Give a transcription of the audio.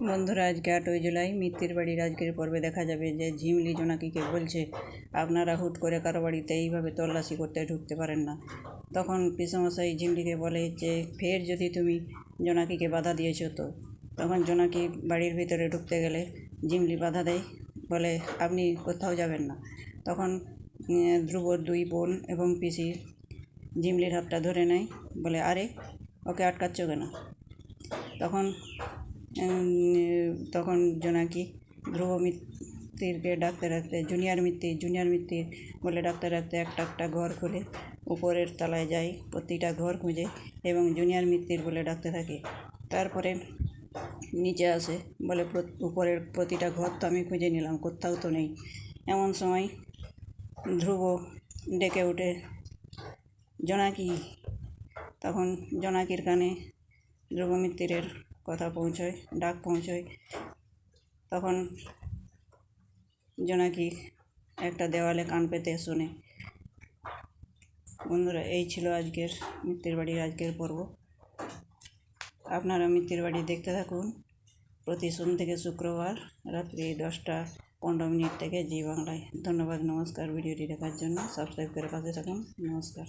বন্ধুরা, আজকে আটই জুলাই, মিত্তির বাড়ির আজকের পর্বে দেখা যাবে যে ঝিমলি জোনাকিকে বলছে, আপনারা হুট করে কারও বাড়িতে এইভাবে তল্লাশি করতে ঢুকতে পারেন না। তখন পিসমশাই ঝিমলিকে বলে যে, ফের যদি তুমি জোনাকিকে বাধা দিয়েছ তো? তখন জোনাকি বাড়ির ভিতরে ঢুকতে গেলে ঝিমলি বাধা দেয়, বলে, আপনি কোথাও যাবেন না। তখন ধ্রুবর দুই বোন এবং পিসি ঝিমলির হাতটা ধরে নেয়, বলে, আরে, ওকে আটকাচ্ছ কেন? তখন তখন জোনাকি ধ্রুব মিত্তিরকে ডাকতে ডাকতে, জুনিয়র মিত্তির জুনিয়র মিত্তির বলে ডাকতে ডাকতে একটা একটা ঘর খুলে উপরের তলায় যায়, প্রতিটা ঘর খুঁজে এবং জুনিয়র মিত্তির বলে ডাকতে থাকে। তারপরে নিচে আসে, বলে উপরের প্রতিটা ঘর তো আমি খুঁজে নিলাম, কোথাও তো নেই। এমন সময় ধ্রুব ডেকে উঠে জোনাকি। তখন জোনাকির কানে ধ্রুব মিত্তিরের কথা পৌঁছয়, ডাক পৌঁছয়। তখন জোনাকি একটা দেওয়ালে কান পেতে শোনে। বন্ধুরা, এই ছিল আজকের মিত্তির বাড়ির আজকের পর্ব। আপনারা মিত্তির বাড়ি দেখতে থাকুন। প্রতি সোম থেকে শুক্রবার রাত্রি দশটা পনেরো মিনিট থেকে জি বাংলায়। ধন্যবাদ, নমস্কার ভিডিওটি দেখার জন্য। সাবস্ক্রাইব করে পাশে থাকুন। নমস্কার।